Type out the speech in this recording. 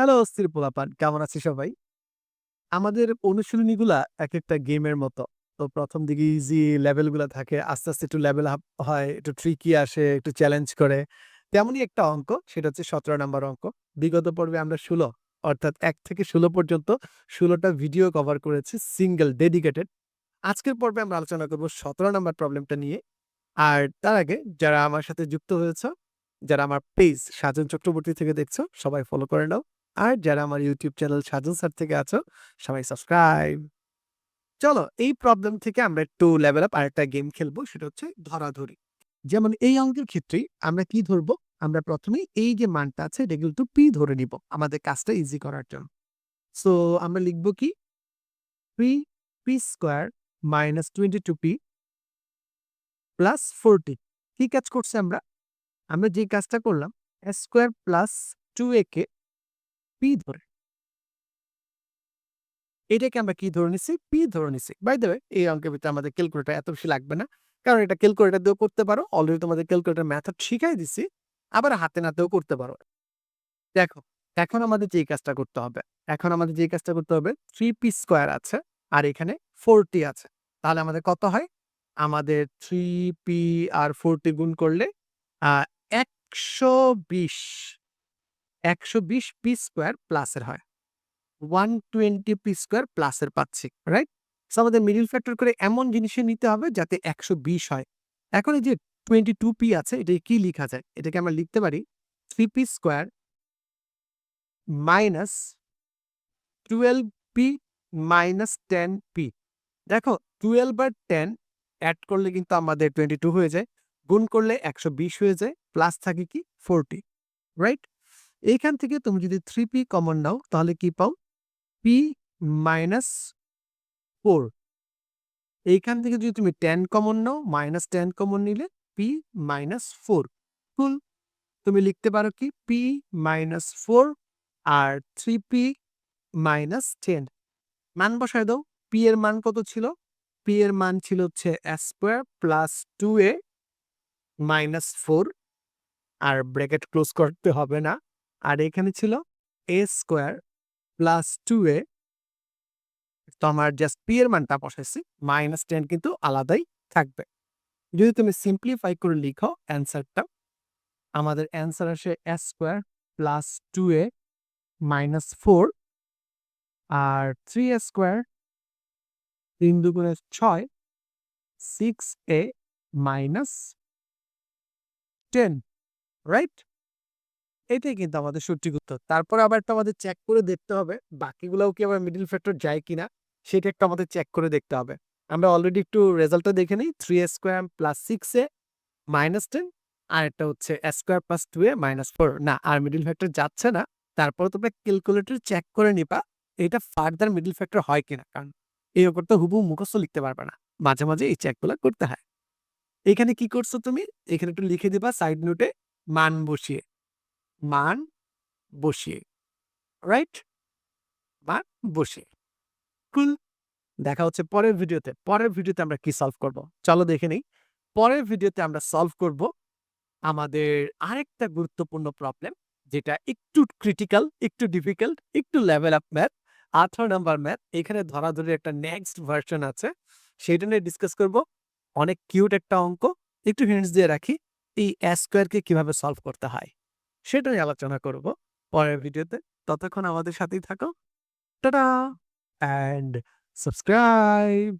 Hello অস্থির পোলাপান কেমন আছি সবাই? আমাদের অনুশীলনীগুলা এক একটা গেমের মতো। তো ১ম দিকে ইজি লেভেলগুলা থাকে। আস্তে, আস্তে একটু লেভেল আপ হয়, একটু ট্রিকি আসে, একটু চ্যালেঞ্জ করে। তেমনই একটা অঙ্ক, সেটা হচ্ছে ১৭ নাম্বার অঙ্ক। বিগত পর্বে আমরা ১৬ অর্থাৎ ১ থেকে ১৬ পর্যন্ত ষোলোটা ভিডিও কভার করেছি সিঙ্গেল ডেডিকেটেড। আজকের পর্বে আমরা আলোচনা করব ১৭ নাম্বার প্রবলেমটা নিয়ে। আর তার আগে যারা আমার সাথে যুক্ত হয়েছ, যারা আমার পেজ সাজন চক্রবর্তী থেকে দেখছ, সবাই ফলো করে নাও। আর যারা আমার ইউটিউব চ্যানেল সাজন স্যার থেকে আছো, সবাই সাবস্ক্রাইব। চলো এই প্রবলেম থেকে আমরা একটু লেভেল আপ আরেকটা গেম খেলব সেটা হচ্ছে ধরাধরি। যেমন এই অঙ্কের ক্ষেত্রে আমরা কি ধরবো? আমরা ১ম এই যে মানটা আছে এটা কিন্তু পি ধরে নিব আমাদের কাজটা ইজি করার জন্য। সো আমরা লিখব কি? P P square minus 22p plus 40 কি কাজ করছে আমরা? আমরা যে কাজটা করলাম স্কয়ার প্লাস 2a কে পি ধরে এটাকে আমরা কি ধরে নিছি? পি ধরে নিছি। বাই ওয়ে এই অঙ্কের ভিতরে আমাদের ক্যালকুলেটর এত বেশি লাগবে না। কারণ এটা ক্যালকুলেটর দিয়েও করতে পারো। অলরেডি তোমাদের ক্যালকুলেটর মেথড শিখাই দিছি। আবার হাতে নাতেও করতে পারো। দেখো, এখন আমাদের যেই কাজটা করতে হবে, এখন আমাদের যেই কাজটা করতে হবে থ্রি পি স্কোয়ার আছে আর এখানে 40 আছে। তাহলে আমাদের কত হয়? আমাদের থ্রি পি আর 40 গুণ করলে আ ১২০ ১২০ পি স্কয়ার প্লাসের হয়। 120 পি স্কয়ার প্লাসের পাচ্ছি। রাইট? সো আমাদের মিডল ফ্যাক্টর করে এমন জিনিসে নিতে হবে যাতে ১২০ হয়। এখন এই যে 22p আছে, এটাকে কি লিখা যায়? এটাকে আমরা লিখতে পারি 3p square minus 12p minus 10p দেখো 12 আর 10 এড করলে কিন্তু আমাদের 22 হয়ে যায়। গুণ করলে ১২০ হয়ে যায়। প্লাস থাকে কি? 40 রাইট? এইখান থেকে তুমি যদি থ্রি পি কমন নাও তাহলে কি পাও? পি মাইনাস ফোর এইখান থেকে যদি তুমি টেন কমন নাও, মাইনাস টেন কমন নিলে পি মাইনাস ফোর ফুল তুমি লিখতে পারো কি? পি মাইনাস ফোর আর থ্রি পি মাইনাস 10 মান বসায় দাও। পি এর মান কত ছিল? পি এর মান ছিল হচ্ছে square plus 2a minus four আর ব্র্যাকেট ক্লোজ করতে হবে না। আর এখানে ছিল এ স্কোয়ার প্লাস 2a তো আমার জাস্ট p এর মানটা বসাইছি। মাইনাস টেন কিন্তু আলাদাই থাকবে। যদি তুমি সিম্পলিফাই করে লিখো অ্যান্সারটা, আমাদের অ্যান্সার আসে a square plus two a minus four R 3a square ৩ দুগুণে ৬ 6a মাইনাস টেন রাইট? এটাই কিন্তু আমাদের সঠিক উত্তর। তারপরে আবার একটু আমাদের চেক করে দেখতে হবে বাকিগুলাও কি আবার মিডিল ফ্যাক্টর যায় কিনা সেটা একটু আমাদের চেক করে দেখতে হবে। আমরা অলরেডি একটু রেজাল্টটা দেখে নিই 3a square plus 6a minus ten আর একটা হচ্ছে square plus 2a minus four না আর মিডিল ফ্যাক্টর যাচ্ছে না। তারপরে তোমরা ক্যালকুলেটর চেক করে নিবা এটা ফার্দার মিডিল ফ্যাক্টর হয় কিনা। কারণ এই ওপর তো হুবহু মুখস্থ লিখতে পারবে না। মাঝে, মাঝে এই চেকগুলা করতে হয়। এখানে কি করছ তুমি? এখানে একটু লিখে দিবা সাইড নোটে মান বসিয়ে। মান বসিয়ে। রাইট? মান বসিয়ে। কুল। দেখা হচ্ছে পরের ভিডিওতে। পরের ভিডিওতে আমরা কি সলভ করব? চলো দেখে নেই। পরের ভিডিওতে আমরা সলভ করব আমাদের আরেকটা গুরুত্বপূর্ণ প্রবলেম যেটা একটু ক্রিটিক্যাল, একটু ডিফিকাল্ট, একটু level up math. ১৮ number math. এখানে ধরাধরির একটা নেক্সট ভার্সন আছে। সেটা নিয়ে ডিসকাস করব। অনেক কিউট একটা অঙ্ক। একটু হিন্টস দিয়ে রাখি। এই a স্কয়ারকে কীভাবে সলভ করতে হয়। সেটা নিয়ে আলোচনা করব পরের ভিডিওতে। ততক্ষণ আমাদের সাথেই থাকো। টাটা! And subscribe.